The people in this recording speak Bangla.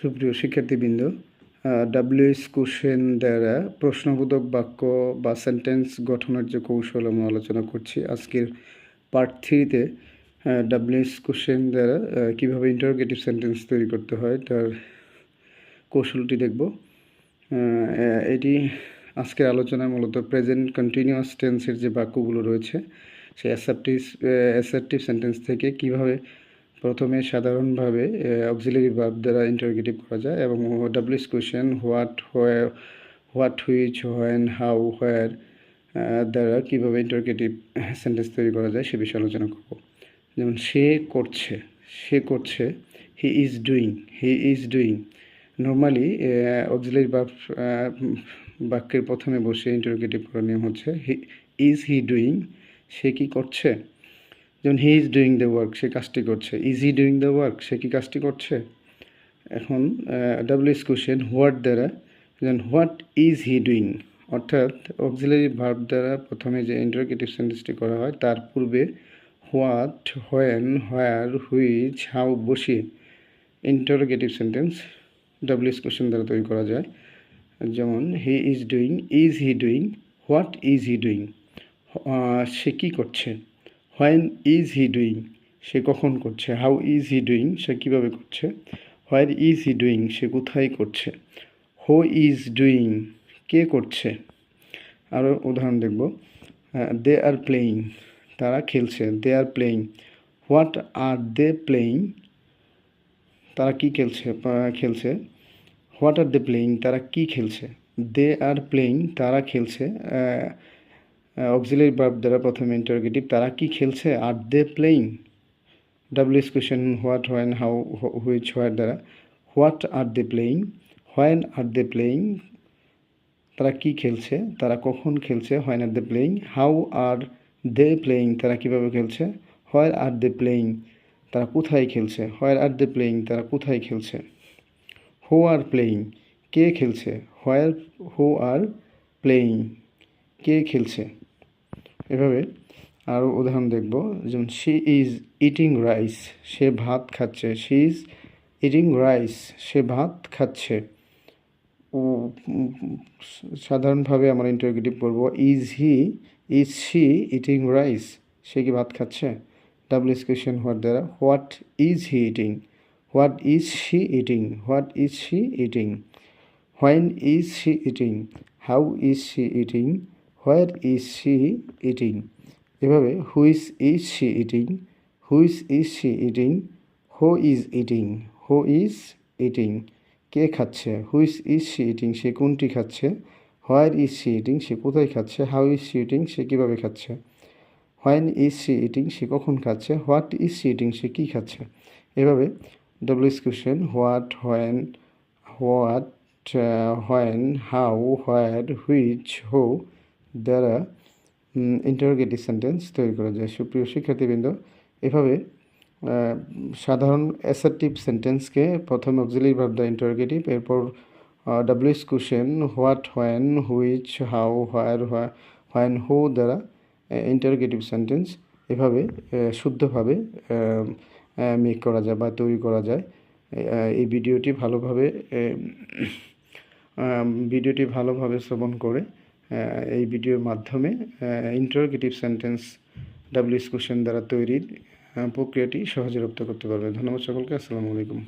সুপ্রিয় শিক্ষার্থীবৃন্দ ডাব্লিউএস কোশ্চেন দ্বারা প্রশ্নবোধক বাক্য বা সেন্টেন্স গঠনের যে কৌশল আমরা আলোচনা করছি, আজকের পার্ট থ্রিতে ডাব্লিউএস কোশ্চেন দ্বারা কীভাবে ইন্টারোগেটিভ সেন্টেন্স তৈরি করতে হয়, তার কৌশলটি দেখব। এটি আজকের আলোচনায় মূলত প্রেজেন্ট কন্টিনিউয়াস টেন্সের যে বাক্যগুলো রয়েছে, সেই অ্যাসাপটিভ অ্যাসাপটিভ সেন্টেন্স থেকে কীভাবে প্রথমে সাধারণভাবে অক্সিলারি ভার্ব দ্বারা ইন্টারগেটিভ করা যায় এবং WS question what what which when how where দ্বারা কীভাবে ইন্টারগেটিভ সেন্টেন্স তৈরি করা যায় সে বিষয়ে আলোচনা করব। যেমন, সে করছে সে করছে he is doing he is doing normally auxiliary verb বাক্যের প্রথমে বসে ইন্টারগেটিভ করার নিয়ম হচ্ছে হি ইজ হি ডুইং সে কি করছে? যেমন he is doing the work সে কাজটি করছে। Is he doing the work সে কি কাজটি করছে? এখন ডাব্লিউএস কোশ্চেন হোয়াট দ্বারা, যেমন হোয়াট ইজ হি ডুইং অর্থাৎ অক্সিলারি ভার্ব দ্বারা প্রথমে যে ইন্টারোগেটিভ সেন্টেন্সটি করা হয়, তার পূর্বে what when where which how বসিয়ে ইন্টারোগেটিভ সেন্টেন্স ডাব্লিউএস কোশ্চেন দ্বারা তৈরি করা যায়। যেমন he is doing is he doing what is he doing সে কী করছে? হোয়েন ইজ হি ডুইং সে কখন করছে? হাউ ইজ হি ডুইং সে কীভাবে করছে? হোয়ার ইজ হি ডুইং সে কোথায় করছে? হো ইজ ডুইং কে করছে? আরও উদাহরণ দেখব। দে আর প্লেয়িং তারা খেলছে। They are playing what are they playing তারা কি খেলছে? খেলছে। হোয়াট আর দে প্লেয়িং তারা কি খেলছে? দে আর প্লেয়িং তারা খেলছে। অক্সিলারি ভার্ব দ্বারা প্রথমে ইন্টারোগেটিভ তারা কি খেলছে? Are they playing WS question what when how which where দ্বারা। What are they playing when are they playing তারা কি খেলছে? তারা কখন খেলছে? When are they playing how are they playing তারা কীভাবে খেলছে? হোয়ার আর দে প্লেয়িং তারা কোথায় খেলছে? হোয়ার আর দে প্লেয়িং তারা কোথায় খেলছে? হো আর প্লেয়িং কে খেলছে? হোয়ার হো আর প্লেয়িং কে খেলছে? এভাবে আরও উদাহরণ দেখব। যেমন শি ইজ ইটিং রাইস সে ভাত খাচ্ছে। শি ইজ ইটিং রাইস সে ভাত খাচ্ছে। সাধারণভাবে আমরা ইন্টারোগেটিভ করব is he is she eating rice সে কি ভাত খাচ্ছে? ডাব্লিউএস কোয়েশন হোয়াট দ্বারা what is he eating what is she eating what is she eating when is she eating how is she eating where is she eating? এভাবে, which is she eating? Which is she eating? Who is eating? Who is eating? কে খাচ্ছে? Which is she eating? সে কোনটি খাচ্ছে? Where is she eating? সে কোথায় খাচ্ছে? How is she eating? সে কীভাবে খাচ্ছে? When is she eating? সে কখন খাচ্ছে? What is she eating? সে কী খাচ্ছে? এভাবে WS question what, when what when, how, where, which, who দ্বারা ইন্টারোগেটিভ সেন্টেন্স তৈরি করা যায়। সুপ্রিয় শিক্ষার্থীবৃন্দ, এভাবে সাধারণ অ্যাসার্টিভ সেন্টেন্সকে প্রথমে অক্সিলারি ভার্ব দ্য ইন্টারোগেটিভ এরপর WS question what when which how where when who দ্বারা ইন্টারোগেটিভ সেন্টেন্স এভাবে শুদ্ধভাবে মেক করা যায় বা তৈরি করা যায়। এই ভিডিওটি ভালোভাবে ভিডিওটি ভালোভাবে শ্রবণ করে এই ভিডিওর মাধ্যমে ইন্টারোগেটিভ সেন্টেন্স ডাব্লিউএস কোশ্চেন দ্বারা তৈরির প্রক্রিয়াটি সহজে রপ্ত করতে পারবে ধন্যবাদ সকলকে। আসসালামু আলাইকুম।